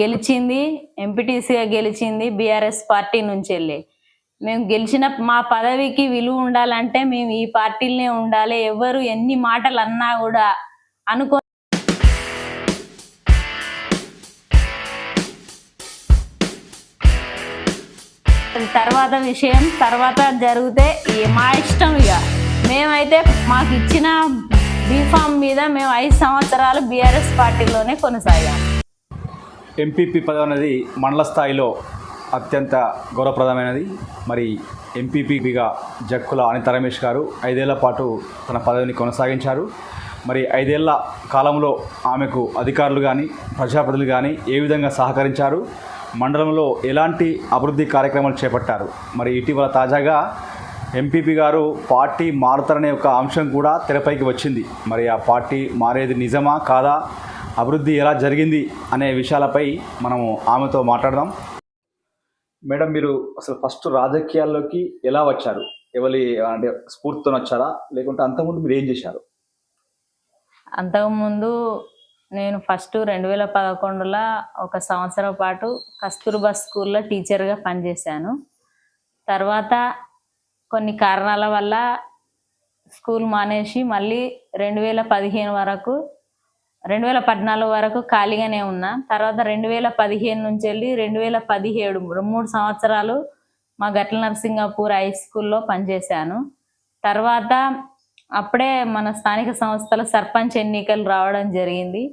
గెలిచింది ఎంపీటీసీగా గెలిచింది BRS party నుంచి వెళ్ళి మేము గెలిచిన మా పదవికి విలువ ఉండాలంటే మేము ఈ పార్టీలనే ఉండాలి. ఎవరు ఎన్ని మాటలు అన్నా కూడా అనుకో తర్వాత విషయం తర్వాత జరిగితే మా ఇష్టం ఇక. మేమైతే మాకు ఇచ్చిన బీఫామ్ మీద మేము ఐదు సంవత్సరాలు బీఆర్ఎస్ పార్టీలోనే కొనసాగాం. ఎంపీపీ పదవి అనేది మండల స్థాయిలో అత్యంత గౌరవప్రదమైనది. మరి ఎంపీపీగా జక్కుల అనిత రమేష్ గారు ఐదేళ్ళ పాటు తన పదవిని కొనసాగించారు. మరి ఐదేళ్ళ కాలంలో ఆమెకు అధికారులు కానీ ప్రజాప్రతినిధులు కానీ ఏ విధంగా సహకరించారు? మండలంలో ఎలాంటి అభివృద్ధి కార్యక్రమాలు చేపట్టారు? మరి ఇటీవల తాజాగా ఎంపీపీ గారు పార్టీ మారుతారనే ఒక అంశం కూడా తెరపైకి వచ్చింది. మరి ఆ పార్టీ మారేది నిజమా కాదా? అభివృద్ధి ఎలా జరిగింది అనే విషయాలపై మనము ఆమెతో మాట్లాడదాం. మేడం మీరు అసలు ఫస్ట్ రాజకీయాల్లోకి ఎలా వచ్చారు? ఎవరి అంటే స్ఫూర్తితో వచ్చారా? లేకుంటే అంతకుముందు మీరు ఏం చేశారు? అంతకుముందు నేను ఫస్ట్ రెండు వేల పదకొండులో ఒక సంవత్సరం పాటు కస్తూర్బా స్కూల్లో టీచర్గా పనిచేశాను. తర్వాత కొన్ని కారణాల వల్ల స్కూల్ మానేసి మళ్ళీ రెండు వేల పదిహేను వరకు రెండు వేల పద్నాలుగు వరకు ఖాళీగానే ఉన్నా. తర్వాత రెండు వేల పదిహేను నుంచి వెళ్ళి రెండు వేల పదిహేడు మూడు సంవత్సరాలు మా గట్ల నరసింగాపూర్ హై స్కూల్లో పనిచేశాను. తర్వాత అప్పుడే మన స్థానిక సంస్థల సర్పంచ్ ఎన్నికలు రావడం జరిగింది.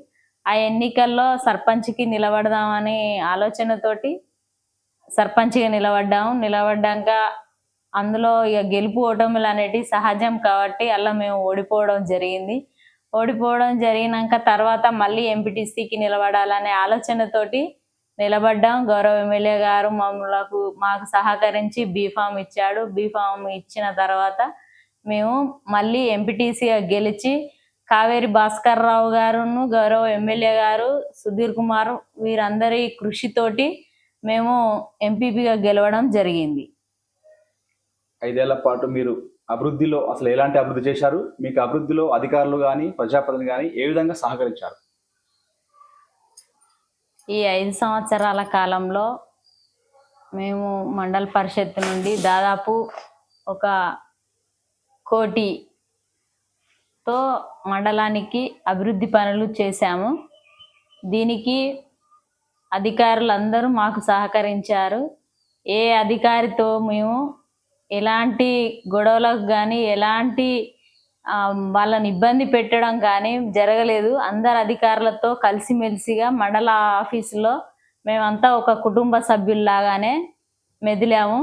ఆ ఎన్నికల్లో సర్పంచ్కి నిలబడదామని ఆలోచనతోటి సర్పంచ్గా నిలబడ్డాము. నిలబడ్డాక అందులో ఇక గెలుపు ఓటములు అనేటివి సహజం కాబట్టి అలా మేము ఓడిపోవడం జరిగింది. ఓడిపోవడం జరిగినాక తర్వాత మళ్ళీ ఎంపీటీసీకి నిలబడాలనే ఆలోచనతోటి నిలబడ్డాం. గౌరవ ఎమ్మెల్యే గారు మమ్మలకు మాకు సహకరించి బీఫామ్ ఇచ్చాడు. బీఫామ్ ఇచ్చిన తర్వాత మేము మళ్ళీ ఎంపీటీసీగా గెలిచి కావేరి భాస్కర్ రావు గారును గౌరవ ఎమ్మెల్యే గారు సుధీర్ కుమార్ వీరందరి కృషితోటి మేము ఎంపీపీగా గెలవడం జరిగింది. ఐదేళ్ళ పాటు మీరు అభివృద్ధిలో అసలు ఎలాంటి అభివృద్ధి చేశారు? మీకు అభివృద్ధిలో అధికారులు కానీ ప్రజాప్రతినిధులు కానీ ఏ విధంగా సహకరించారు? ఈ ఐదు సంవత్సరాల కాలంలో మేము మండల పరిషత్ నుండి దాదాపు ఒక కోటితో మండలానికి అభివృద్ధి పనులు చేశాము. దీనికి అధికారులందరూ మాకు సహకరించారు. ఏ అధికారితో మేము ఎలాంటి గొడవలకు కానీ ఎలాంటి వాళ్ళని ఇబ్బంది పెట్టడం కానీ జరగలేదు. అందరు అధికారులతో కలిసిమెలిసిగా మండల ఆఫీసులో మేమంతా ఒక కుటుంబ సభ్యుల్లాగానే మెదిలాము.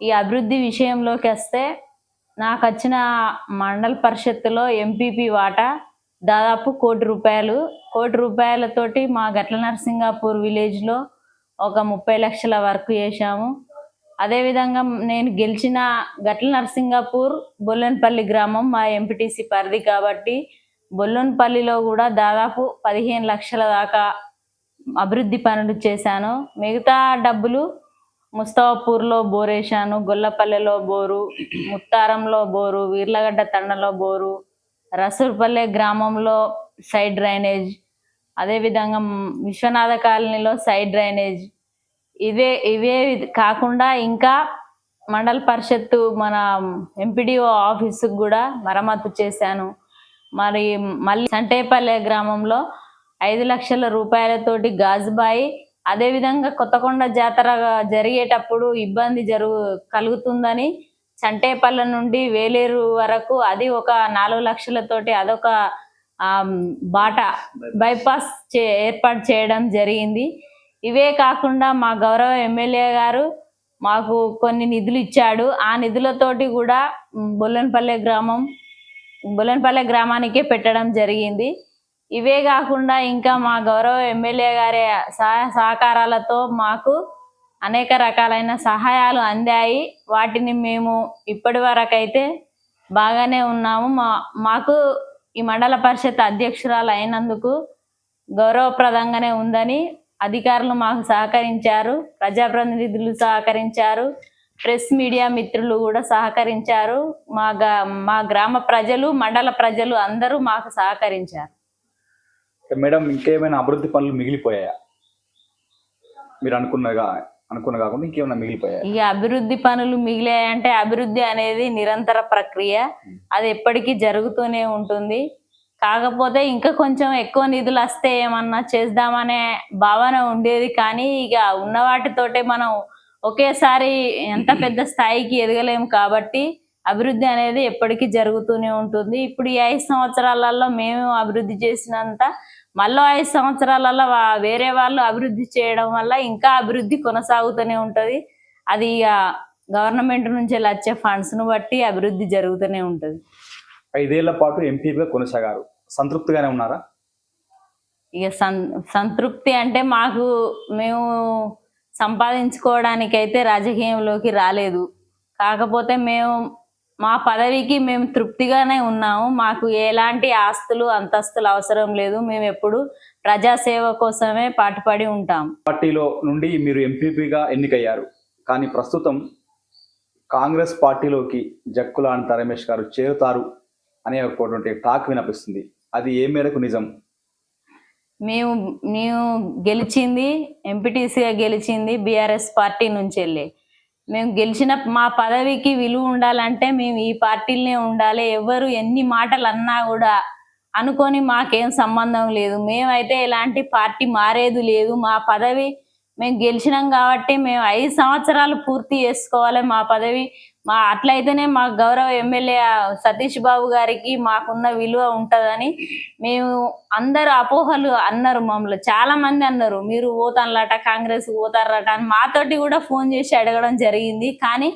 ఈ అభివృద్ధి విషయంలోకి వస్తే నాకు వచ్చిన మండల పరిషత్తులో ఎంపీపీ వాటా దాదాపు కోటి రూపాయలు. కోటి రూపాయలతోటి మా గట్ల నరసింగాపూర్ విలేజ్లో ఒక ముప్పై లక్షల వర్క్ చేశాము. అదేవిధంగా నేను గెలిచిన గట్ల నర్సింగాపూర్ బొల్లన్పల్లి గ్రామం మా ఎంపీటీసీ పరిధి కాబట్టి బొల్లన్పల్లిలో కూడా దాదాపు పదిహేను లక్షల దాకా అభివృద్ధి పనులు చేశాను. మిగతా డబ్బులు ముస్తాపూర్లో బోరేశాను గొల్లపల్లెలో బోరు ముత్తారంలో బోరు వీర్లగడ్డ తండలో బోరు రసూర్పల్లె గ్రామంలో సైడ్ డ్రైనేజ్ అదేవిధంగా విశ్వనాథ కాలనీలో సైడ్ డ్రైనేజ్ ఇదే ఇవే కాకుండా ఇంకా మండల పరిషత్తు మన ఎంపీడీఓ ఆఫీసుకు కూడా మరమ్మతు చేశాను. మరి మళ్ళీ సంటేపల్లె గ్రామంలో ఐదు లక్షల రూపాయలతోటి గాజుబాయి అదేవిధంగా కొత్తకొండ జాతర జరిగేటప్పుడు ఇబ్బంది జరుగు కలుగుతుందని చంటేపల్లె నుండి వేలేరు వరకు అది ఒక నాలుగు లక్షలతోటి అదొక బాట బైపాస్ చే ఏర్పాటు చేయడం జరిగింది. ఇవే కాకుండా మా గౌరవ ఎమ్మెల్యే గారు మాకు కొన్ని నిధులు ఇచ్చాడు. ఆ నిధులతోటి కూడా మ్, గ్రామం బొల్లెనపల్లె గ్రామానికే పెట్టడం జరిగింది. ఇవే కాకుండా ఇంకా మా గౌరవ ఎమ్మెల్యే గారి సహాయ సహకారాలతో మాకు అనేక రకాలైన సహాయాలు అందాయి. వాటిని మేము ఇప్పటి వరకైతే బాగానే ఉన్నాము. మా మాకు ఈ మండల పరిషత్ అధ్యక్షురాలు అయినందుకు గౌరవప్రదంగానే ఉందని అధికారులు మాకు సహకరించారు ప్రజాప్రతినిధులు సహకరించారు ప్రెస్ మీడియా మిత్రులు కూడా సహకరించారు. మా మా గ్రామ ప్రజలు మండల ప్రజలు అందరూ మాకు సహకరించారు. మేడం ఇంకేమైనా అభివృద్ధి పనులు మిగిలిపోయాయా? మీరు అనుకున్నగా అనుకున్న కాకుండా ఇంకేమైనా మిగిలిపోయాయి? ఇక అభివృద్ధి పనులు మిగిలాయంటే అభివృద్ధి అనేది నిరంతర ప్రక్రియ. అది ఎప్పటికీ జరుగుతూనే ఉంటుంది. కాకపోతే ఇంకా కొంచెం ఎక్కువ నిధులు వస్తే ఏమన్నా చేద్దామనే భావన ఉండేది. కానీ ఇక ఉన్న వాటితోటే మనం ఒకేసారి ఎంత పెద్ద స్థాయికి ఎదగలేము కాబట్టి అభివృద్ధి అనేది ఎప్పటికీ జరుగుతూనే ఉంటుంది. ఇప్పుడు ఈ ఐదు సంవత్సరాలలో మేము అభివృద్ధి చేసినంత మళ్ళీ ఐదు సంవత్సరాలలో వేరే వాళ్ళు అభివృద్ధి చేయడం వల్ల ఇంకా అభివృద్ధి కొనసాగుతూనే ఉంటుంది. అది ఇక గవర్నమెంట్ నుంచి వచ్చే ఫండ్స్ను బట్టి అభివృద్ధి జరుగుతూనే ఉంటుంది. ఐదేళ్ళ పాటు ఎంపీగా కొనసాగారు. సంతృప్తిగానే ఉన్నారా? ఇక సం సంతృప్తి అంటే మాకు మేము సంపాదించుకోవడానికైతే రాజకీయంలోకి రాలేదు. కాకపోతే మేము మా పదవికి మేము తృప్తిగానే ఉన్నాము. మాకు ఎలాంటి ఆస్తులు అంతస్తులు అవసరం లేదు. మేము ఎప్పుడు ప్రజాసేవ కోసమే పాటుపడి ఉంటాం. పార్టీలో నుండి మీరు ఎంపీపీగా ఎన్నికయ్యారు. కానీ ప్రస్తుతం కాంగ్రెస్ పార్టీలోకి జక్కుల అనంత రమేష్ గారు చేరుతారు అనే ఒకటువంటి టాక్ వినిపిస్తుంది. అది ఏ మేరకు నిజం? మేము మేము గెలిచింది ఎంపీటీసీగా గెలిచింది బీఆర్ఎస్ పార్టీ నుంచి వెళ్ళి మేము గెలిచిన మా పదవికి విలువ ఉండాలంటే మేము ఈ పార్టీలనే ఉండాలి. ఎవరు ఎన్ని మాటలు అన్నా కూడా అనుకొని మాకేం సంబంధం లేదు. మేమైతే ఎలాంటి పార్టీ మారేది లేదు. మా పదవి మేము గెలిచినాం కాబట్టి మేము ఐదు సంవత్సరాలు పూర్తి చేసుకోవాలి. మా పదవి మా అట్లయితేనే మా గౌరవ ఎమ్మెల్యే సతీష్ బాబు గారికి మాకున్న విలువ ఉంటుందని మేము అందరు అపోహలు అన్నారు మమ్మల్ని. చాలా మంది అన్నారు మీరు పోతానులట కాంగ్రెస్ పోతారట అని మాతోటి కూడా ఫోన్ చేసి అడగడం జరిగింది. కానీ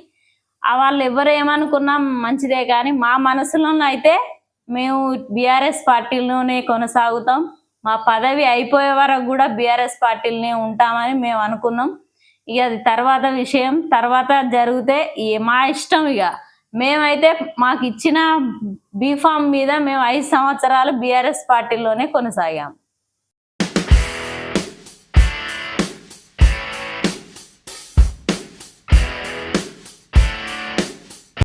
ఆ వాళ్ళు ఎవరు ఏమనుకున్నా మంచిదే. కానీ మా మనసులో అయితే మేము బీఆర్ఎస్ పార్టీలోనే కొనసాగుతాం. మా పదవి అయిపోయే వరకు కూడా బీఆర్ఎస్ పార్టీలోనే ఉంటామని మేము అనుకున్నాం. ఇక అది తర్వాత విషయం తర్వాత జరిగితే మా ఇష్టం ఇక మేమైతే మాకు ఇచ్చిన బీఫామ్ మీద మేము ఐదు సంవత్సరాలు బీఆర్ఎస్ పార్టీలోనే కొనసాగాం.